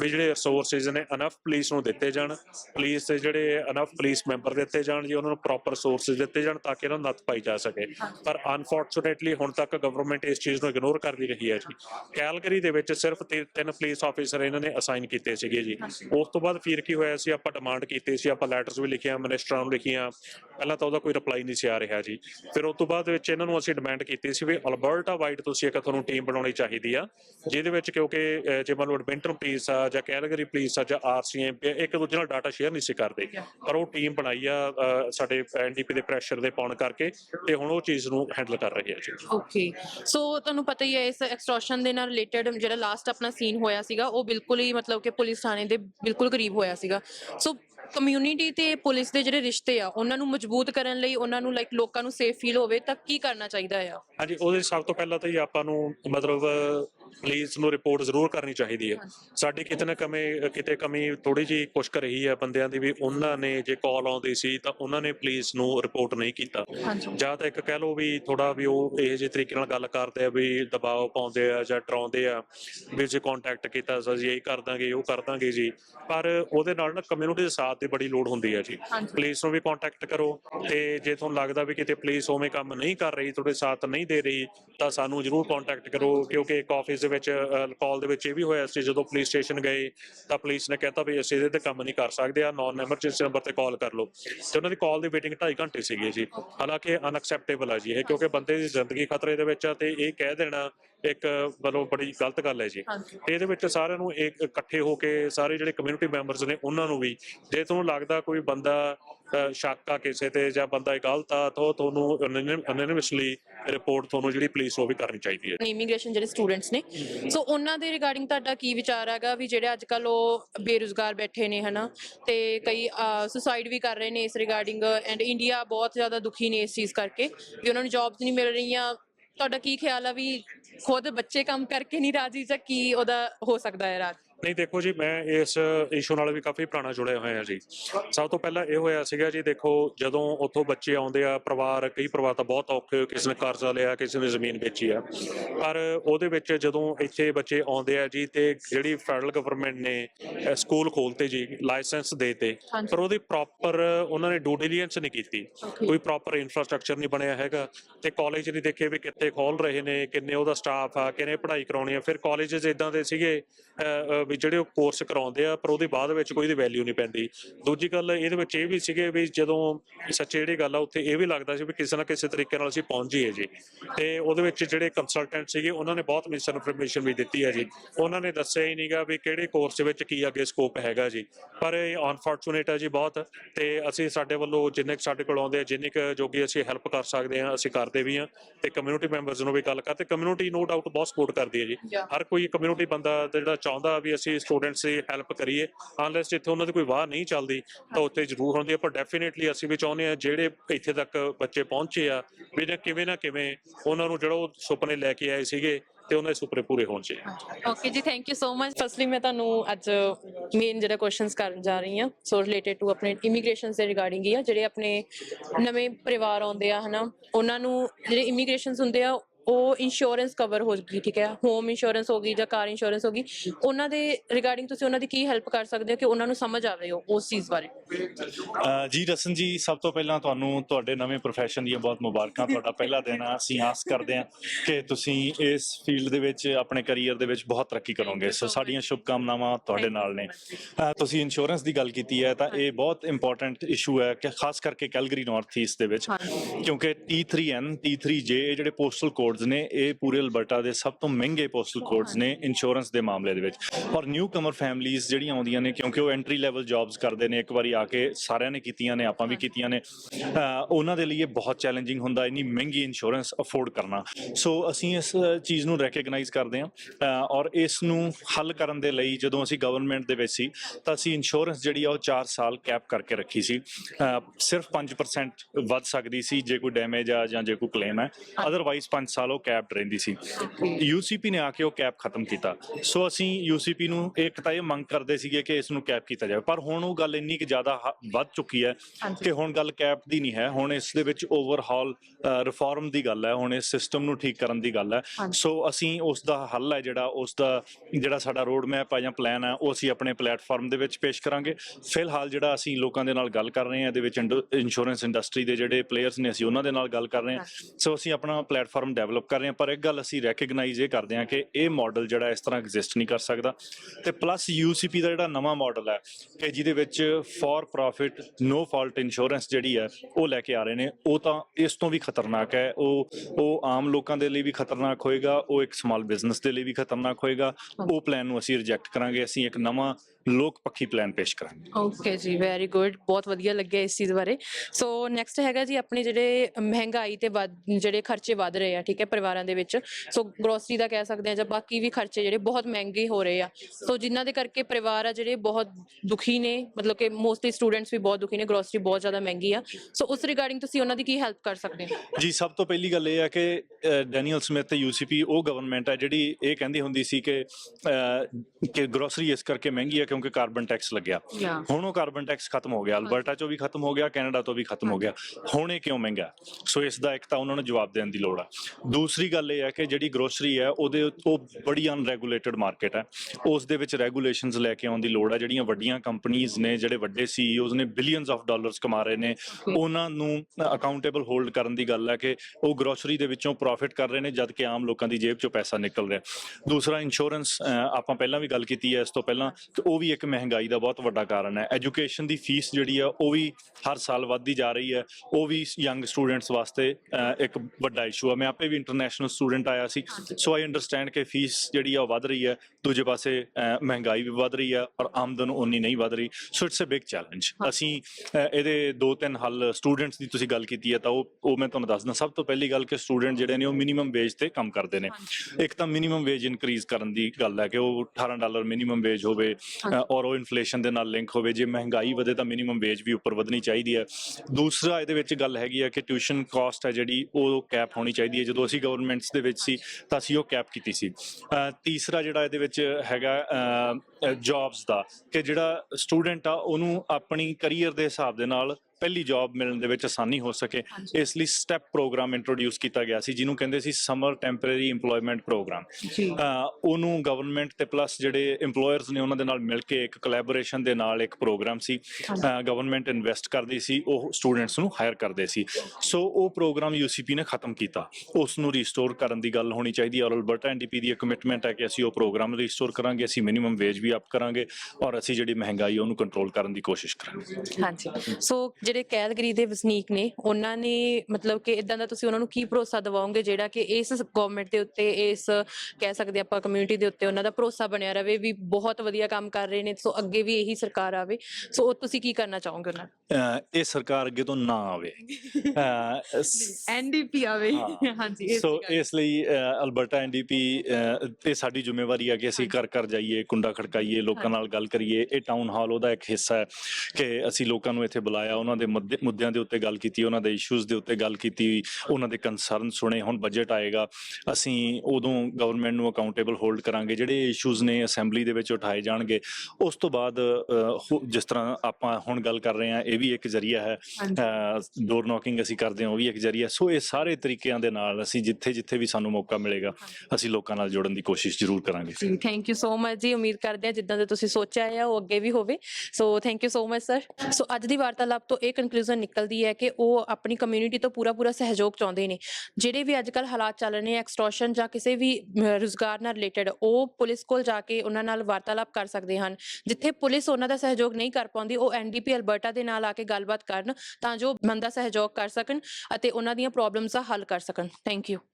ਵੀ ਜਿਹੜੇ ਰਿਸੋਰਸਿਸ ਨੇ ਅਨਫ ਪੁਲਿਸ ਨੂੰ ਦਿੱਤੇ ਜਾਣ ਪੁਲਿਸ ਦੇ ਜਿਹੜੇ ਅਨਫ ਪੁਲਿਸ ਮੈਂਬਰ ਦਿੱਤੇ ਜਾਣ, ਜੀ ਉਹਨਾਂ ਨੂੰ ਪ੍ਰੋਪਰ ਸੋਰਸਸ ਦਿੱਤੇ ਜਾਣ ਤਾਂ ਕਿ ਇਹਨਾਂ ਨੂੰ ਨੱਥ ਪਾਈ ਜਾ ਸਕੇ। ਪਰ ਅਨਫੋਰਚੂਨੇਟਲੀ ਹੁਣ ਤੱਕ ਗਵਰਨਮੈਂਟ ਇਸ ਚੀਜ਼ ਨੂੰ ਇਗਨੋਰ ਕਰਦੀ ਰਹੀ ਹੈ ਜੀ। ਕੈਲਗਰੀ ਦੇ ਵਿੱਚ ਸਿਰਫ ਤਿੰਨ ਪੁਲਿਸ ਆਫੀਸਰ ਇਹਨਾਂ ਨੇ ਅਸਾਈਨ ਕੀਤੇ ਸੀਗੇ ਜੀ। ਉਸ ਤੋਂ ਬਾਅਦ ਫਿਰ ਕੀ ਹੋਇਆ ਸੀ, ਆਪਾਂ ਡਿਮਾਂਡ ਕੀਤੀ ਸੀ, ਆਪਾਂ ਲੈਟਰਸ ਵੀ ਲਿਖਿਆ ਮਿਨਿਸਟਰਾਂ ਨੂੰ ਲਿਖੀਆਂ। ਪਹਿਲਾਂ ਤਾਂ ਉਹਦਾ ਕੋਈ ਰਿਪਲਾਈ ਨਹੀਂ ਸੀ ਆ ਰਿਹਾ ਜੀ। ਫਿਰ ਉਸ ਤੋਂ ਬਾਅਦ ਵਿੱਚ ਇਹਨਾਂ ਨੂੰ ਅਸੀਂ ਡਿਮਾਂਡ ਕੀਤੀ ਸੀ ਵੀ ਅਲਬਰਟ ਵਾਈਡ ਤੁਸੀਂ ਇੱਕ ਤੁਹਾਨੂੰ ਟੀਮ ਬਣਾਉਣੀ ਚਾਹੀਦੀ ਆ। ਜਿਹਦੇ ਵਿੱਚ ਕਿਉਂਕਿ ਜੇ ਮੰਨ ਲਓ ਐਡਮਿੰਟਨ ਪੁਲਿਸ ਆ ਜਾਂ ਕੈਲਗਰੀ ਪੁਲਿਸ ਆ ਜਾਂ ਆਰਸੀਐਮ ਇੱਕ ਦੂਜੇ ਨਾਲ ਡਾਟਾ ਸ਼ੇਅਰ ਨਹੀਂ ਸੀ ਕਰਦੇ। ਪਰ ਉਹ ਟੀਮ ਬਣਾਈ ਆ ਸਾਡੇ ਐਨਡੀਪੀ ਦੇ ਪ੍ਰੈਸ਼ਰ ਦੇ ਪਾਉਣ ਕਰਕੇ ਤੇ ਹੁਣ ਉਹ ਚੀਜ਼ ਨੂੰ ਹੈਂਡਲ ਕਰ ਰਹੀ ਹੈ ਜੀ। ਓਕੇ ਸੋ ਤੁਹਾਨੂੰ ਪਤਾ ਹੀ ਹੈ, ਇਸ ਐਕਸਟ੍ਰੋਸ਼ਨ ਦੇ ਨਾਲ ਰਿਲੇਟਡ ਜਿਹੜਾ ਲਾਸਟ ਆਪਣਾ ਸੀਨ ਹੋਇਆ ਸੀਗਾ, ਉਹ ਬਿਲਕੁਲ ਹੀ ਮਤਲਬ ਕਿ ਪੁਲਿਸ ਥਾਣੇ ਦੇ ਬਿਲਕੁਲ ਕਰੀਬ ਹੋਇਆ ਸੀਗਾ। ਸੋ ਕਮਿਊਨਿਟੀ ਤੇ ਪੁਲਿਸ ਦੇ ਜਿਹੜੇ ਰਿਸ਼ਤੇ ਆ, ਉਹਨਾਂ ਨੂੰ ਮਜ਼ਬੂਤ ਕਰਨ ਲਈ, ਉਹਨਾਂ ਨੂੰ ਲਾਈਕ ਲੋਕਾਂ ਨੂੰ ਸੇਫ ਫੀਲ ਹੋਵੇ, ਤਾਂ ਕੀ ਕਰਨਾ ਚਾਹੀਦਾ ਆ? ਹਾਂਜੀ, ਉਹਦੇ ਸਭ ਤੋਂ ਪਹਿਲਾਂ ਤਾਂ ਹੀ ਆਪਾਂ ਨੂੰ ਮਤਲਬ ਪੁਲਿਸ ਨੂੰ ਰਿਪੋਰਟ ਜ਼ਰੂਰ ਕਰਨੀ ਚਾਹੀਦੀ ਹੈ। ਸਾਡੀ ਕਿਤੇ ਨਾ ਕਮੀ ਕਿਤੇ ਕਮੀ ਥੋੜੀ ਜੀ ਕੁਛ ਕੁ ਰਹੀ ਹੈ ਬੰਦਿਆਂ ਦੀ ਵੀ ਉਹਨਾਂ ਨੇ ਜੇ ਕਾਲ ਆਉਂਦੀ ਸੀ ਤਾਂ ਉਹਨਾਂ ਨੇ ਪੁਲਿਸ ਨੂੰ ਰਿਪੋਰਟ ਨਹੀਂ ਕੀਤਾ। ਜਾਂ ਤਾਂ ਇੱਕ ਕਹਿ ਲਓ ਵੀ ਥੋੜਾ ਵੀ ਉਹ ਇਹ ਜਿਹੇ ਤਰੀਕੇ ਨਾਲ ਗੱਲ ਕਰਦੇ ਆ ਵੀ ਦਬਾਅ ਪਾਉਂਦੇ ਆ ਜਾਂ ਡਰਾਉਂਦੇ ਆ ਵੀ ਜੇ ਕੰਟੈਕਟ ਕੀਤਾ ਅਸੀਂ ਇਹ ਕਰ ਦਾਂਗੇ ਉਹ ਕਰ ਦਾਂਗੇ ਜੀ। ਪਰ ਉਹਦੇ ਨਾਲ ਨਾ ਕਮਿਊਨਿਟੀ ਦੇ ਸਾਥ ਦੀ ਬੜੀ ਲੋੜ ਹੁੰਦੀ ਹੈ ਜੀ। ਪੁਲਿਸ ਨੂੰ ਵੀ ਕੰਟੈਕਟ ਕਰੋ ਤੇ ਜੇ ਤੁਹਾਨੂੰ ਲੱਗਦਾ ਵੀ ਕਿਤੇ ਪੁਲਿਸ ਉਵੇਂ ਕੰਮ ਨਹੀਂ ਕਰ ਰਹੀ ਤੁਹਾਡੇ ਸਾਥ ਨਹੀਂ ਦੇ ਰਹੀ ਤਾਂ ਸਾਨੂੰ ਜਰੂਰ ਕੰਟੈਕਟ ਕਰੋ ਕਿਉਂਕਿ ਇੱਕ ਆਫਿਸ ਦੇ ਵਿੱਚ ਕਾਲ ਦੇ ਵਿੱਚ ਇਹ ਵੀ ਹੋਇਆ ਸੀ ਜਦੋਂ ਪੁਲਿਸ ਸਟੇਸ਼ਨ ਗਏ ਤਾਂ ਪੁਲਿਸ ਨੇ ਕਹਿਤਾ ਵੀ ਅਸੀਂ ਇਹਦੇ ਤੇ ਕੰਮ ਨਹੀਂ ਕਰ ਸਕਦੇ ਆ ਨਾਨ ਐਮਰਜੈਂਸੀ ਨੰਬਰ ਤੇ ਕਾਲ ਕਰ ਲਓ। ਤੇ ਉਹਨਾਂ ਦੀ ਕਾਲ ਦੀ ਵੇਟਿੰਗ 2.5 ਘੰਟੇ ਸੀਗੀ ਜੀ। ਹਾਲਾਂਕਿ ਅਨਐਕਸੈਪਟੇਬਲ ਆ ਜੀ ਇਹ ਕਿਉਂਕਿ ਬੰਦੇ ਦੀ ਜ਼ਿੰਦਗੀ ਖਤਰੇ ਦੇ ਵਿੱਚ ਆ ਤੇ ਇਹ ਕਹਿ ਦੇਣਾ ਇੱਕ ਮਤਲਬ ਬੜੀ ਗਲਤ ਗੱਲ ਹੈ ਜੀ। ਤੇ ਇਹਦੇ ਵਿੱਚ ਸਾਰਿਆਂ ਨੂੰ ਇੱਕ ਇਕੱਠੇ ਹੋ ਕੇ ਸਾਰੇ ਜਿਹੜੇ ਕਮਿਊਨਿਟੀ ਮੈਂਬਰਸ ਨੇ ਉਹਨਾਂ ਨੂੰ ਵੀ ਜੇ ਤੁਹਾਨੂੰ ਲੱਗਦਾ ਕੋਈ ਬੰਦਾ ਸ਼ੱਕ ਆ ਕਿਸੇ ਤੇ ਜਾਂ ਬੰਦਾ ਗਲਤ ਆ ਤਾਂ ਤੁਹਾਨੂੰ ਅਨੋਨਿਮਸਲੀ ਰਿਪੋਰਟ ਤੁਹਾਨੂੰ ਜਿਹੜੀ ਪੁਲਿਸ ਉਹ ਵੀ ਕਰਨੀ ਚਾਹੀਦੀ ਹੈ ਇਮੀਗ੍ਰੇਸ਼ਨ ਜਿਹੜੇ ਸਟੂਡੈਂਟਸ ਨੇ। ਸੋ ਉਹਨਾਂ ਦੇ ਰਿਗਾਰਡਿੰਗ ਤੁਹਾਡਾ ਕੀ ਵਿਚਾਰ ਹੈਗਾ ਵੀ ਜਿਹੜੇ ਅੱਜ ਕੱਲ ਉਹ ਬੇਰੁਜ਼ਗਾਰ ਬੈਠੇ ਨੇ, ਹਨਾ? ਤੇ ਕਈ ਸੁਸਾਈਡ ਵੀ ਕਰ ਰਹੇ ਨੇ ਇਸ ਰਿਗਾਰਡਿੰਗ ਐਂਡ ਇੰਡੀਆ ਬਹੁਤ ਜ਼ਿਆਦਾ ਦੁਖੀ ਨੇ ਇਸ ਚੀਜ਼ ਕਰਕੇ ਵੀ ਉਹਨਾਂ ਨੂੰ ਜੌਬਸ ਨਹੀਂ ਮਿਲ ਰਹੀਆਂ। ਤੁਹਾਡਾ ਕੀ ਖਿਆਲ ਆ ਵੀ ਖੁਦ ਬੱਚੇ ਕੰਮ ਕਰਕੇ ਨਹੀਂ ਰਾਜੀ ਜਾਂ ਕੀ ਉਹਦਾ ਹੋ ਸਕਦਾ ਹੈ ਰਾਜ? ਨਹੀਂ ਦੇਖੋ ਜੀ ਮੈਂ ਇਸ ਇਸ਼ੂ ਨਾਲ ਵੀ ਕਾਫੀ ਪੁਰਾਣਾ ਜੁੜਿਆ ਹੋਇਆ ਜੀ। ਸਭ ਤੋਂ ਪਹਿਲਾਂ ਇਹ ਹੋਇਆ ਸੀਗਾ ਜੀ ਦੇਖੋ ਜਦੋਂ ਉੱਥੋਂ ਬੱਚੇ ਆਉਂਦੇ ਆ ਪਰਿਵਾਰ ਕਈ ਪਰਿਵਾਰ ਤਾਂ ਬਹੁਤ ਔਖੇ ਕਿਸੇ ਨੇ ਕਰਜ਼ਾ ਲਿਆ ਕਿਸੇ ਨੇ ਜ਼ਮੀਨ ਵੇਚੀ ਆ। ਪਰ ਉਹਦੇ ਵਿੱਚ ਜਦੋਂ ਇੱਥੇ ਬੱਚੇ ਆਉਂਦੇ ਆ ਜੀ ਤੇ ਜਿਹੜੀ ਫੈਡਰਲ ਗਵਰਨਮੈਂਟ ਨੇ ਸਕੂਲ ਖੋਲਤੇ ਜੀ ਲਾਇਸੈਂਸ ਦੇਤੇ। ਪਰ ਉਹਦੀ ਪ੍ਰੋਪਰ ਉਹਨਾਂ ਨੇ ਡੂ ਡਿਲੀਜੈਂਸ ਨਹੀਂ ਕੀਤੀ. ਕੋਈ ਪ੍ਰੋਪਰ ਇਨਫਰਾਸਟ੍ਰਕਚਰ ਨਹੀਂ ਬਣਿਆ ਹੈਗਾ। ਤੇ ਕਾਲਜ ਨਹੀਂ ਦੇਖੇ ਵੀ ਕਿੱਥੇ ਖੋਲ ਰਹੇ ਨੇ ਕਿੰਨੇ ਉਹਦਾ ਸਟਾਫ ਆ ਕਿੰਨੇ ਪੜ੍ਹਾਈ ਕਰਾਉਣੀ ਆ। ਫਿਰ ਕਾਲਜਸ ਇਦਾਂ ਦੇ ਸੀਗੇ ਵੀ ਜਿਹੜੇ ਉਹ ਕੋਰਸ ਕਰਾਉਂਦੇ ਆ ਪਰ ਉਹਦੇ ਬਾਅਦ ਵਿੱਚ ਕੋਈ ਦੀ ਵੈਲਿਊ ਨਹੀਂ ਪੈਂਦੀ। ਦੂਜੀ ਗੱਲ ਇਹਦੇ ਵਿੱਚ ਇਹ ਵੀ ਸੀਗੇ ਵੀ ਜਦੋਂ ਸੱਚੇ ਜਿਹੜੀ ਗੱਲ ਆ ਉੱਥੇ ਇਹ ਵੀ ਲੱਗਦਾ ਸੀ ਵੀ ਕਿਸੇ ਨਾ ਕਿਸੇ ਤਰੀਕੇ ਨਾਲ ਅਸੀਂ ਪਹੁੰਚ ਜਾਈਏ ਜੀ। ਤੇ ਉਹਦੇ ਵਿੱਚ ਜਿਹੜੇ ਕੰਸਲਟੈਂਟ ਸੀਗੇ ਉਹਨਾਂ ਨੇ ਬਹੁਤ ਮਿਸ ਇਨਫੋਰਮੇਸ਼ਨ ਵੀ ਦਿੱਤੀ ਹੈ ਜੀ। ਉਹਨਾਂ ਨੇ ਦੱਸਿਆ ਹੀ ਨਹੀਂਗਾ ਵੀ ਕਿਹੜੇ ਕੋਰਸ ਦੇ ਵਿੱਚ ਕੀ ਅੱਗੇ ਸਕੋਪ ਹੈਗਾ ਜੀ। ਪਰ ਇਹ ਅਨਫੋਰਚੂਨੇਟ ਹੈ ਜੀ ਬਹੁਤ। ਤੇ ਅਸੀਂ ਸਾਡੇ ਵੱਲੋਂ ਜਿੰਨੇ ਕੁ ਸਾਡੇ ਕੋਲ ਆਉਂਦੇ ਆ ਜਿੰਨੇ ਕੁ ਜੋਗੀ ਅਸੀਂ ਹੈਲਪ ਕਰ ਸਕਦੇ ਹਾਂ ਅਸੀਂ ਕਰਦੇ ਵੀ ਹਾਂ ਤੇ ਕਮਿਊਨਿਟੀ ਮੈਂਬਰਸ ਨੂੰ ਵੀ ਗੱਲ ਕਰਦੇ ਕਮਿਊਨਿਟੀ ਨੋ ਡਾਊਟ ਬਹੁਤ ਸਪੋਰਟ ਕਰਦੀ ਹੈ ਜੀ. ਹਰ ਕੋਈ ਕਮਿਊਨਿਟੀ ਬੰਦਾ ਜਿਹੜਾ ਚਾਹੁੰਦਾ ਵੀ ਅਸੀਂ ਸਟੂਡੈਂਟਸ ਦੀ ਹੈਲਪ ਕਰੀਏ ਅਨਲੈਸ ਜਿੱਥੇ ਉਹਨਾਂ ਦੀ ਕੋਈ ਵਾਹ ਨਹੀਂ ਚੱਲਦੀ, ਤਾਂ ਉੱਥੇ ਜ਼ਰੂਰ ਹੁੰਦੀ ਹੈ ਪਰ ਡੈਫੀਨੇਟਲੀ ਅਸੀਂ ਵੀ ਚਾਹੁੰਦੇ ਹਾਂ ਜਿਹੜੇ ਇੱਥੇ ਤੱਕ ਬੱਚੇ ਪਹੁੰਚੇ ਆ, ਵੀ ਨਾ ਕਿਵੇਂ ਨਾ ਕਿਵੇਂ ਉਹਨਾਂ ਨੂੰ ਜਿਹੜਾ ਉਹ ਸੁਪਨੇ ਲੈ ਕੇ ਆਏ ਸੀਗੇ, ਤੇ ਉਹਨਾਂ ਦੇ ਸੁਪਨੇ ਪੂਰੇ ਹੋਣ ਜੀ ਓਕੇ ਜੀ thank you so much firstly ਮੈਂ ਤੁਹਾਨੂੰ ਅੱਜ ਮੇਨ ਜਿਹੜਾ ਕੁਐਸਚਨਸ ਕਰਨ ਜਾ ਰਹੀ ਹਾਂ ਸੋ ਰਿਲੇਟਡ ਟੂ ਆਪਣੇ ਇਮੀਗ੍ਰੇਸ਼ਨ ਦੇ ਰਿਗਾਰਡਿੰਗ ਹੀ ਆ, ਜਿਹੜੇ ਆਪਣੇ ਨਵੇਂ ਪਰਿਵਾਰ ਆਉਂਦੇ ਆ, ਹਨਾ, ਉਹਨਾਂ ਨੂੰ ਜਿਹੜੇ ਇਮੀਗ੍ਰੇਸ਼ਨਸ ਹੁੰਦੇ ਆ ਉਹ ਇੰਸ਼ੋਰੈਂਸ ਕਵਰ ਹੋ ਗਈ ਠੀਕ ਹੈ? ਹੋਮ ਇੰਸ਼ੋਰੈਂਸ ਹੋ ਗਈ ਜਾਂ ਕਾਰ ਇੰਸ਼ੋਰੈਂਸ ਹੋ ਗਈ ਉਹਨਾਂ ਦੇ ਰਿਗਾਰਡਿੰਗ ਤੁਸੀਂ ਉਹਨਾਂ ਦੀ ਕੀ ਹੈਲਪ ਕਰ ਸਕਦੇ ਹੋ ਕਿ ਉਹਨਾਂ ਨੂੰ ਸਮਝ ਆਵੇ ਉਹ- ਉਸ ਚੀਜ਼ ਬਾਰੇ? ਅਹ ਜੀ ਰਸਨ ਜੀ ਸਭ ਤੋਂ ਪਹਿਲਾਂ ਤੁਹਾਨੂੰ ਤੁਹਾਡੇ ਨਵੇਂ ਪ੍ਰੋਫੈਸ਼ਨ ਦੀਆਂ ਬਹੁਤ ਮੁਬਾਰਕਾਂ ਤੁਹਾਡਾ ਪਹਿਲਾ ਦਿਨ ਆ ਅਸੀਂ ਆਸ ਕਰਦੇ ਹਾਂ ਕਿ ਤੁਸੀਂ ਇਸ ਫੀਲਡ ਦੇ ਵਿੱਚ ਆਪਣੇ ਕੈਰੀਅਰ ਦੇ ਵਿੱਚ ਬਹੁਤ ਤਰੱਕੀ ਕਰੋਗੇ। ਸੋ ਸਾਡੀਆਂ ਸ਼ੁਭਕਾਮਨਾਵਾਂ ਤੁਹਾਡੇ ਨਾਲ ਨੇ। ਅਹ ਤੁਸੀਂ ਇੰਸ਼ੋਰੈਂਸ ਦੀ ਗੱਲ ਕੀਤੀ ਹੈ ਤਾਂ ਇਹ ਬਹੁਤ ਇੰਪੋਰਟੈਂਟ ਇਸ਼ੂ ਹੈ ਕਿ ਖਾਸ ਕਰਕੇ ਕੈਲਗਰੀ ਨਾਰਥ ਈਸਟ ਦੇ ਵਿੱਚ। ਕਿਉਂਕਿ T3N T3J ਇਹ ਜਿਹੜੇ ਪੋਸਟਲ ਕੋਡਸ ਨੇ ਇਹ ਪੂਰੇ ਅਲਬਰਟਾ ਦੇ ਸਭ ਤੋਂ ਮਹਿੰਗੇ ਪੋਸਟਲ ਕੋਡਸ ਨੇ ਇੰਸ਼ੋਰੈਂਸ ਦੇ ਮਾਮਲੇ ਦੇ ਵਿੱਚ। ਔਰ ਨਿਊ ਕਮਰ ਫੈਮਲੀਆਂ ਜਿਹੜੀਆਂ ਆਉਂਦੀਆਂ ਨੇ ਕਿਉਂਕਿ ਉਹ ਐਂਟਰੀ ਲੈਵਲ ਜੌਬਸ ਕਰਦੇ ਨੇ ਇੱਕ ਵਾਰੀ ਆ ਕੇ ਸਾਰਿਆਂ ਨੇ ਕੀਤੀਆਂ ਨੇ ਆਪਾਂ ਵੀ ਕੀਤੀਆਂ ਨੇ ਉਹਨਾਂ ਦੇ ਲਈ ਇਹ ਬਹੁਤ ਚੈਲੰਜਿੰਗ ਹੁੰਦਾ ਇੰਨੀ ਮਹਿੰਗੀ ਇੰਸ਼ੋਰੈਂਸ ਅਫੋਰਡ ਕਰਨਾ। ਸੋ ਅਸੀਂ ਇਸ ਚੀਜ਼ ਨੂੰ ਰੈਕਗਨਾਈਜ਼ ਕਰਦੇ ਹਾਂ ਔਰ ਇਸ ਨੂੰ ਹੱਲ ਕਰਨ ਦੇ ਲਈ ਜਦੋਂ ਅਸੀਂ ਗਵਰਨਮੈਂਟ ਦੇ ਵਿੱਚ ਸੀ ਤਾਂ ਅਸੀਂ ਇੰਸ਼ੋਰੈਂਸ ਜਿਹੜੀ ਆ ਉਹ 4 ਸਾਲ ਕੈਪ ਕਰਕੇ ਰੱਖੀ ਸੀ। ਸਿਰਫ 5% ਵੱਧ ਸਕਦੀ ਸੀ ਜੇ ਕੋਈ ਡੈਮੇਜ ਆ ਜਾਂ ਜੇ ਕੋਈ ਕਲੇਮ ਹੈ। ਅਦਰਵਾਈਜ਼ 5 ਸਾਲ ਉਹ ਕੈਪ ਰਹਿੰਦੀ ਸੀ। ਯੂਸੀਪੀ ਨੇ ਆ ਕੇ ਉਹ ਕੈਪ ਖਤਮ ਕੀਤਾ। ਸੋ ਅਸੀਂ ਯੂਸੀਪੀ ਨੂੰ ਇੱਕ ਤਾਂ ਇਹ ਮੰਗ ਕਰਦੇ ਸੀਗੇ ਕਿ ਇਸ ਨੂੰ ਕੈਪ ਕੀਤਾ ਜਾਵੇ। ਪਰ ਹੁਣ ਉਹ ਗੱਲ ਇੰਨੀ ਕਿ ਜ਼ਿਆਦਾ ਵੱਧ ਚੁੱਕੀ ਹੈ। ਕਿ ਹੁਣ ਗੱਲ ਕੈਪ ਦੀ ਨਹੀਂ ਹੈ। ਹੁਣ ਇਸ ਦੇ ਵਿੱਚ ਓਵਰਹਾਲ ਰਿਫਾਰਮ ਦੀ ਗੱਲ ਹੈ। ਹੁਣ ਇਸ ਸਿਸਟਮ ਨੂੰ ਠੀਕ ਕਰਨ ਦੀ ਗੱਲ ਹੈ। ਸੋ ਅਸੀਂ ਉਸ ਦਾ ਹੱਲ ਹੈ ਜਿਹੜਾ ਉਸ ਦਾ ਜਿਹੜਾ ਸਾਡਾ ਰੋਡ ਮੈਪ ਆ ਜਾਂ ਪਲਾਨ ਹੈ ਉਹ ਅਸੀਂ ਆਪਣੇ ਪਲੇਟਫਾਰਮ ਦੇ ਵਿੱਚ ਪੇਸ਼ ਕਰਾਂਗੇ। ਫਿਲਹਾਲ ਜਿਹੜਾ ਅਸੀਂ ਲੋਕਾਂ ਦੇ ਨਾਲ ਗੱਲ ਕਰ ਰਹੇ ਹਾਂ ਇਹਦੇ ਵਿੱਚ ਇੰਸ਼ੋਰੈਂਸ ਇੰਡਸਟਰੀ ਦੇ ਜਿਹੜੇ ਪਲੇਅਰਸ ਨੇ ਅਸੀਂ ਉਹਨਾਂ ਦੇ ਨਾਲ ਗੱਲ ਕਰ ਰਹੇ ਹਾਂ। ਸੋ ਅਸੀਂ ਆਪਣਾ ਪਲੇਟਫਾਰਮ ਡਿਵੈਲਪ ਕਰ ਰਹੇ ਹਾਂ, ਪਰ ਇੱਕ ਗੱਲ ਅਸੀਂ ਰੈਕਗਨਾਈਜ਼ ਇਹ ਕਰਦੇ ਹਾਂ ਕਿ ਇਹ ਮਾਡਲ ਜਿਹੜਾ ਇਸ ਤਰ੍ਹਾਂ ਐਗਜ਼ਿਸਟ ਨਹੀਂ ਕਰ ਸਕਦਾ। ਤੇ ਪਲੱਸ ਯੂਸੀਪੀ ਦਾ ਜਿਹੜਾ ਨਵਾਂ ਮਾਡਲ ਹੈ ਕਿ ਜਿਹਦੇ ਵਿੱਚ for profit no fault insurance ਜਿਹੜੀ ਹੈ, ਉਹ ਲੈ ਕੇ ਆ ਰਹੇ ਨੇ। ਉਹ ਤਾਂ ਇਸ ਤੋਂ ਵੀ ਖਤਰਨਾਕ ਹੈ। ਉਹ ਉਹ ਆਮ ਲੋਕਾਂ ਦੇ ਲਈ ਵੀ ਖਤਰਨਾਕ ਹੋਏਗਾ, ਉਹ ਇੱਕ ਸਮਾਲ ਬਿਜ਼ਨਸ ਦੇ ਲਈ ਵੀ ਖਤਰਨਾਕ ਹੋਏਗਾ। ਉਹ ਪਲਾਨ ਨੂੰ ਅਸੀਂ ਰਿਜੈਕਟ ਕਰਾਂਗੇ। ਅਸੀਂ ਇੱਕ ਨਵਾਂ ਲੋਕ ਪੱਖੀ ਪਲਾਨ ਪੇਸ਼ ਕਰਾਂਗੇ। ਓਕੇ ਜੀ ਵੈਰੀ ਗੁੱਡ ਬਹੁਤ ਵਧੀਆ ਲੱਗਿਆ ਇਸ ਚੀਜ਼ ਬਾਰੇ। ਸੋ ਨੈਕਸਟ ਹੈਗਾ ਜੀ ਆਪਣੇ ਜਿਹੜੇ ਮਹਿੰਗਾਈ ਤੇ ਵੱਧ ਜਿਹੜੇ ਖਰਚੇ ਵੱਧ ਰਹੇ ਆ ਠੀਕ ਹੈ ਪਰਿਵਾਰਾਂ ਦੇ ਵਿੱਚ। ਸੋ ਗਰੋਸਰੀ ਦਾ ਕਹਿ ਸਕਦੇ ਆ ਜਾਂ ਬਾਕੀ ਵੀ ਖਰਚੇ ਜਿਹੜੇ ਬਹੁਤ ਮਹਿੰਗੇ ਹੋ ਰਹੇ ਆ। ਸੋ ਜਿਨ੍ਹਾਂ ਦੇ ਕਰਕੇ ਪਰਿਵਾਰ ਆ ਜਿਹੜੇ ਬਹੁਤ ਦੁਖੀ ਨੇ ਮਤਲਬ ਕਿ ਮੋਸਟਲੀ ਸਟੂਡੈਂਟਸ ਵੀ ਬਹੁਤ ਦੁਖੀ ਨੇ ਗਰੋਸਰੀ ਬਹੁਤ ਜ਼ਿਆਦਾ ਮਹਿੰਗੀ ਆ। ਸੋ ਉਸ ਰਿਗਾਰਡਿੰਗ ਤੁਸੀਂ ਉਹਨਾਂ ਦੀ ਕੀ ਹੈਲਪ ਕਰ ਸਕਦੇ ਹੋ? ਜੀ ਸਭ ਤੋਂ ਪਹਿਲੀ ਗੱਲ ਇਹ ਹੈ ਕਿ ਅ, ਡੈਨੀਅਲ ਸਮਿਥ ਤੇ ਯੂਸੀਪੀ ਉਹ ਗਵਰਨਮੈਂਟ ਹੈ ਜਿਹੜੀ ਇਹ ਕਹਿੰਦੀ ਹੁੰਦੀ ਸੀ ਕਿ ਅ, ਕਿ ਗਰੋਸਰੀ ਇਸ ਕਰਕੇ ਮਹਿੰਗੀ ਹੈ ਕਿਉਂਕਿ ਕਾਰਬਨ ਟੈਕਸ ਲੱਗਿਆ. ਹੁਣ ਉਹ ਕਾਰਬਨ ਟੈਕਸ ਖਤਮ ਹੋ ਗਿਆ। ਅਲਬਰਟਾ ਚੋਂ ਵੀ ਖਤਮ ਹੋ ਗਿਆ ਕੈਨੇਡਾ ਤੋਂ ਵੀ ਖਤਮ ਹੋ ਗਿਆ। ਹੁਣ ਇਹ ਕਿਉਂ ਮਹਿੰਗਾ? ਸੋ ਇਸ ਦਾ ਇੱਕ ਤਾਂ ਉਹਨਾਂ ਨੂੰ ਜਵਾਬ ਦੇਣ ਦੀ ਲੋੜ ਹੈ ਦੂਸਰੀ ਗੱਲ ਇਹ ਹੈ ਕਿ ਜਿਹੜੀ ਗਰੋਸਰੀ ਹੈ ਉਹਦੇ ਉਹ ਬੜੀ ਅਨਰੈਗੂਲੇਟਡ ਮਾਰਕੀਟ ਹੈ। ਉਸ ਦੇ ਵਿੱਚ ਰੈਗੂਲੇਸ਼ਨਸ ਲੈ ਕੇ ਆਉਣ ਦੀ ਲੋੜ ਹੈ ਜਿਹੜੀਆਂ ਵੱਡੀਆਂ ਕੰਪਨੀਆਂ ਨੇ ਜਿਹੜੇ ਵੱਡੇ ਸੀਈਓਜ਼ ਨੇ ਬਿਲੀਅਨਸ ਆਫ ਡਾਲਰਸ ਕਮਾ ਰਹੇ ਨੇ ਉਹਨਾਂ ਨੂੰ ਅਕਾਊਂਟੇਬਲ ਹੋਲਡ ਕਰਨ ਦੀ ਗੱਲ ਹੈ ਕਿ ਉਹ ਗਰੋਸਰੀ ਦੇ ਵਿੱਚੋਂ ਪ੍ਰੋਫਿਟ ਕਰ ਰਹੇ ਨੇ ਜਦ ਕਿ ਆਮ ਲੋਕਾਂ ਦੀ ਜੇਬ ਚੋਂ ਪੈਸਾ ਨਿਕਲ ਰਿਹਾ। ਦੂਸਰਾ ਇੰਸ਼ੋਰੈਂਸ ਆਪਾਂ ਪਹਿਲਾਂ ਵੀ ਗੱਲ ਕੀਤੀ ਹੈ ਇਸ ਤੋਂ ਪਹਿਲਾਂ ਕਿ ਉਹ ਵੀ ਇੱਕ ਮਹਿੰਗਾਈ ਦਾ ਬਹੁਤ ਵੱਡਾ ਕਾਰਨ ਹੈ। ਐਜੂਕੇਸ਼ਨ ਦੀ ਫੀਸ ਜਿਹੜੀ ਆ ਉਹ ਵੀ ਹਰ ਸਾਲ ਵੱਧਦੀ ਜਾ ਰਹੀ ਹੈ। ਉਹ ਵੀ ਯੰਗ ਸਟੂਡੈਂਟਸ ਵਾਸਤੇ ਅਹ, ਇੱਕ ਵੱਡਾ ਇਸ਼ੂ ਹੈ। ਮੈਂ ਆਪੇ ਵੀ ਇੰਟਰਨੈਸ਼ਨਲ ਸਟੂਡੈਂਟ ਆਇਆ ਸੀ ਸੋ ਆਈ ਅੰਡਰਸਟੈਂਡ ਕਿ ਫੀਸ ਜਿਹੜੀ ਆ ਉਹ ਵੱਧ ਰਹੀ ਹੈ। ਦੂਜੇ ਪਾਸੇ ਅਹ, ਮਹਿੰਗਾਈ ਵੀ ਵੱਧ ਰਹੀ ਹੈ ਔਰ ਆਮਦਨ ਉਨੀ ਨਹੀਂ ਵੱਧ ਰਹੀ। So it's a big challenge ਅਸੀਂ ਅਹ, ਇਹਦੇ ਦੋ ਤਿੰਨ ਹੱਲ ਸਟੂਡੈਂਟਸ ਦੀ ਤੁਸੀਂ ਗੱਲ ਕੀਤੀ ਹੈ ਤਾਂ ਉਹ ਉਹ ਮੈਂ ਤੁਹਾਨੂੰ ਦੱਸਦਾ। ਸਭ ਤੋਂ ਪਹਿਲੀ ਗੱਲ ਕਿ ਸਟੂਡੈਂਟ ਜਿਹੜੇ ਨੇ ਉਹ ਮਿਨੀਮਮ ਵੇਜ ਤੇ ਕੰਮ ਕਰਦੇ ਨੇ। ਇੱਕ ਤਾਂ ਮਿਨੀਮਮ ਵੇਜ ਇਨਕਰੀਜ਼ ਕਰਨ ਦੀ ਗੱਲ ਹੈ ਕਿ ਉਹ 18 ਡਾਲਰ ਮਿਨੀਮਮ ਵੇਜ ਹੋਵੇ ਔਰ ਉਹ ਇਨਫਲੇਸ਼ਨ ਦੇ ਨਾਲ ਲਿੰਕ ਹੋਵੇ, ਜੇ ਮਹਿੰਗਾਈ ਵਧੇ ਤਾਂ ਮਿਨੀਮਮ ਵੇਜ ਵੀ ਉੱਪਰ ਵਧਣੀ ਚਾਹੀਦੀ ਹੈ। ਦੂਸਰਾ ਇਹਦੇ ਵਿੱਚ ਗੱਲ ਹੈਗੀ ਹੈ ਕਿ ਟਿਊਸ਼ਨ ਕਾਸਟ ਹੈ ਜਿਹੜੀ, ਉਹ ਕੈਪ ਹੋਣੀ ਚਾਹੀਦੀ ਹੈ। ਜਦੋਂ ਅਸੀਂ ਗਵਰਨਮੈਂਟਸ ਦੇ ਵਿੱਚ ਸੀ, ਤਾਂ ਅਸੀਂ ਉਹ ਕੈਪ ਕੀਤੀ ਸੀ। ਤੀਸਰਾ ਜਿਹੜਾ ਇਹਦੇ ਵਿੱਚ ਹੈਗਾ ਜੌਬਸ ਦਾ, ਕਿ ਜਿਹੜਾ ਸਟੂਡੈਂਟ ਆ, ਉਹਨੂੰ ਆਪਣੀ ਕੈਰੀਅਰ ਦੇ ਹਿਸਾਬ ਦੇ ਨਾਲ ਪਹਿਲੀ ਜੌਬ ਮਿਲਣ ਦੇ ਵਿੱਚ ਆਸਾਨੀ ਹੋ ਸਕੇ। ਇਸ ਲਈ ਸਟੈਪ ਪ੍ਰੋਗਰਾਮ ਇੰਟਰੋਡਿਊਸ ਕੀਤਾ ਗਿਆ ਸੀ ਜਿਹਨੂੰ ਕਹਿੰਦੇ ਸੀ ਸਮਰ ਟੈਂਪਰੇਰੀ ਏਮਪਲੋਇਮੈਂਟ ਪ੍ਰੋਗਰਾਮ ਉਹਨੂੰ ਗਵਰਨਮੈਂਟ ਤੇ ਪਲੱਸ ਜਿਹੜੇ EMPLOYERS ਨੇ ਉਹਨਾਂ ਦੇ ਨਾਲ ਮਿਲ ਕੇ ਇੱਕ ਕੋਲੈਬੋਰੇਸ਼ਨ ਦੇ ਨਾਲ ਇੱਕ ਪ੍ਰੋਗਰਾਮ ਸੀ। ਗਵਰਨਮੈਂਟ ਇਨਵੈਸਟ ਕਰਦੀ ਸੀ ਉਹ ਸਟੂਡੈਂਟਸ ਨੂੰ ਹਾਇਰ ਕਰਦੇ ਸੀ। ਸੋ ਉਹ ਪ੍ਰੋਗਰਾਮ UCP ਨੇ ਖਤਮ ਕੀਤਾ। ਉਸ ਨੂੰ ਰੀਸਟੋਰ ਕਰਨ ਦੀ ਗੱਲ ਹੋਣੀ ਚਾਹੀਦੀ ਹੈ ਔਰ ਅਲਬਰਟਾ ਐਨਡੀਪੀ ਦੀ ਕਮਿਟਮੈਂਟ ਹੈ ਕਿ ਅਸੀਂ ਉਹ ਪ੍ਰੋਗਰਾਮ ਰੀਸਟੋਰ ਕਰਾਂਗੇ ਅਸੀਂ ਮਿਨੀਮਮ ਵੇਜ ਵੀ ਅਪ ਕਰਾਂਗੇ ਔਰ ਅਸੀਂ ਜਿਹੜੀ ਮਹਿੰਗਾਈ ਉਹਨੂੰ ਕੰਟਰੋਲ ਕਰਨ ਦੀ ਕੋਸ਼ਿਸ਼ ਕਰਾਂਗੇ। ਹਾਂਜੀ। ਸੋ ਜਿਹੜੇ ਕੈਲਗਰੀ ਦੇ ਵਸਨੀਕ ਨੇ ਉਹਨਾਂ ਨੇ ਮਤਲਬ ਕਿ ਇਦਾਂ ਦਾ ਤੁਸੀਂ ਉਹਨਾਂ ਨੂੰ ਕੀ ਭਰੋਸਾ ਦਿਵਾਓਗੇ ਜਿਹੜਾ ਕਿ ਇਸ ਗਵਰਨਮੈਂਟ ਦੇ ਉੱਤੇ ਇਸ ਕਹਿ ਸਕਦੇ ਆਪਾਂ ਕਮਿਊਨਿਟੀ ਦੇ ਉੱਤੇ ਉਹਨਾਂ ਦਾ ਭਰੋਸਾ ਬਣਿਆ ਰਵੇ ਵੀ ਬਹੁਤ ਵਧੀਆ ਕੰਮ ਕਰ ਰਹੇ ਨੇ ਸੋ ਅੱਗੇ ਵੀ ਇਹੀ ਸਰਕਾਰ ਆਵੇ। ਸੋ ਉਹ ਤੁਸੀਂ ਕੀ ਕਰਨਾ ਚਾਹੋਗੇ ਉਹਨਾਂ ਇਹ ਸਰਕਾਰ ਅੱਗੇ ਤੋਂ ਨਾ ਆਵੇ। [laughs] ਐਨਡੀਪੀ ਆਵੇ। ਹਾਂਜੀ ਸੋ। ਇਸ ਲਈ ਅ, ਅਲਬਰਟਾ ਐਨਡੀਪੀ ਤੇ ਸਾਡੀ ਜ਼ਿੰਮੇਵਾਰੀ ਹੈ ਕਿ ਅਸੀਂ ਘਰ ਘਰ ਜਾਈਏ ਕੁੰਡਾ ਖੜਕਾਈਏ ਲੋਕਾਂ ਨਾਲ ਗੱਲ ਕਰੀਏ। ਇਹ ਟਾਊਨ ਹਾਲ ਉਹਦਾ ਇੱਕ ਹਿੱਸਾ ਹੈ ਕਿ ਅਸੀਂ ਲੋਕਾਂ ਨੂੰ ਇੱਥੇ ਬੁਲਾਇਆ ਉਹਨਾਂ ਦੇ ਮੁੱਦੇ- ਮੁੱਦਿਆਂ ਦੇ ਉੱਤੇ ਗੱਲ ਕੀਤੀ ਉਹਨਾਂ ਦੇ ਇਸ਼ੂਜ਼ ਦੇ ਉੱਤੇ ਗੱਲ ਕੀਤੀ ਉਹਨਾਂ ਦੇ ਕੰਸਰਨ ਸੁਣੇ ਹੁਣ ਬਜਟ ਆਏਗਾ ਅਸੀਂ ਉਦੋਂ ਗਵਰਨਮੈਂਟ ਨੂੰ ਅਕਾਊਂਟੇਬਲ ਹੋਲਡ ਕਰਾਂਗੇ ਜਿਹੜੇ ਇਸ਼ੂਜ਼ ਨੇ ਅਸੈਂਬਲੀ ਦੇ ਵਿੱਚ ਉਠਾਏ ਜਾਣਗੇ ਉਸ ਤੋਂ ਬਾਅਦ ਅ, ਹੋ- ਜਿਸ ਤਰ੍ਹਾਂ ਆਪਾਂ ਹੁਣ ਗੱਲ ਕਰ ਰਹੇ ਹਾਂ ਇਹ ਵੀ ਇੱਕ ਜ਼ਰੀਆ ਹੈ ਡੋਰ ਨੌਕਿੰਗ ਅਸੀਂ ਕਰਦੇ ਹਾਂ ਉਹ ਵੀ ਇੱਕ ਜ਼ਰੀਆ ਸੋ ਇਹ ਸਾਰੇ ਤਰੀਕਿਆਂ ਦੇ ਨਾਲ ਅਸੀਂ ਜਿੱਥੇ ਜਿੱਥੇ ਵੀ ਸਾਨੂੰ ਮੌਕਾ ਮਿਲੇਗਾ ਅਸੀਂ ਲੋਕਾਂ ਨਾਲ ਜੁੜਨ ਦੀ ਕੋਸ਼ਿਸ਼ ਜ਼ਰੂਰ ਕਰਾਂਗੇ। ਜੀ ਥੈਂਕ ਯੂ ਸੋ ਮਚ ਜੀ ਉਮੀਦ ਕਰਦੇ ਹਾਂ ਜਿੱਦਾਂ ਦਾ ਤੁਸੀਂ ਸੋਚਿਆ ਹੈ ਉਹ ਅੱਗੇ ਵੀ ਹੋਵੇ so thank you so much sir so ਅੱਜ ਦੀ ਵਾਰਤਾਲਾਪ ਤੋਂ ਇਹ ਕਨਕਲੂਜਨ ਨਿਕਲਦੀ ਹੈ ਕਿ ਉਹ ਆਪਣੀ ਕਮਿਊਨਿਟੀ ਤੋਂ ਪੂਰਾ ਪੂਰਾ ਸਹਿਯੋਗ ਚਾਹੁੰਦੇ ਨੇ। ਜਿਹੜੇ ਵੀ ਅੱਜਕੱਲ ਹਾਲਾਤ ਚੱਲ ਰਹੇ ਨੇ ਐਕਸਟੋਰਸ਼ਨ ਜਾਂ ਕਿਸੇ ਵੀ ਅਮ, ਰੁਜ਼ਗਾਰ ਨਾਲ ਰਿਲੇਟਡ ਉਹ ਪੁਲਿਸ ਕੋਲ ਜਾ ਕੇ ਉਹਨਾਂ ਨਾਲ ਵਾਰਤਾਲਾਪ ਕਰ ਸਕਦੇ ਹਨ। ਜਿੱਥੇ ਪੁਲਿਸ ਉਹਨਾਂ ਦਾ ਸਹਿਯੋਗ ਨਹੀਂ ਕਰ ਪਾਉਂਦੀ ਉਹ ਐਨਡੀਪੀ ਅਲਬਰਟਾ ਦੇ ਨਾਲ ਆ ਕੇ ਗੱਲਬਾਤ ਕਰਨ ਤਾਂ ਜੋ ਬੰਦਾ ਸਹਿਯੋਗ ਕਰ ਸਕਣ ਅਤੇ ਉਹਨਾਂ ਦੀਆਂ ਪ੍ਰੋਬਲਮਸ ਦਾ ਹੱਲ ਕਰ ਸਕਣ। Thank you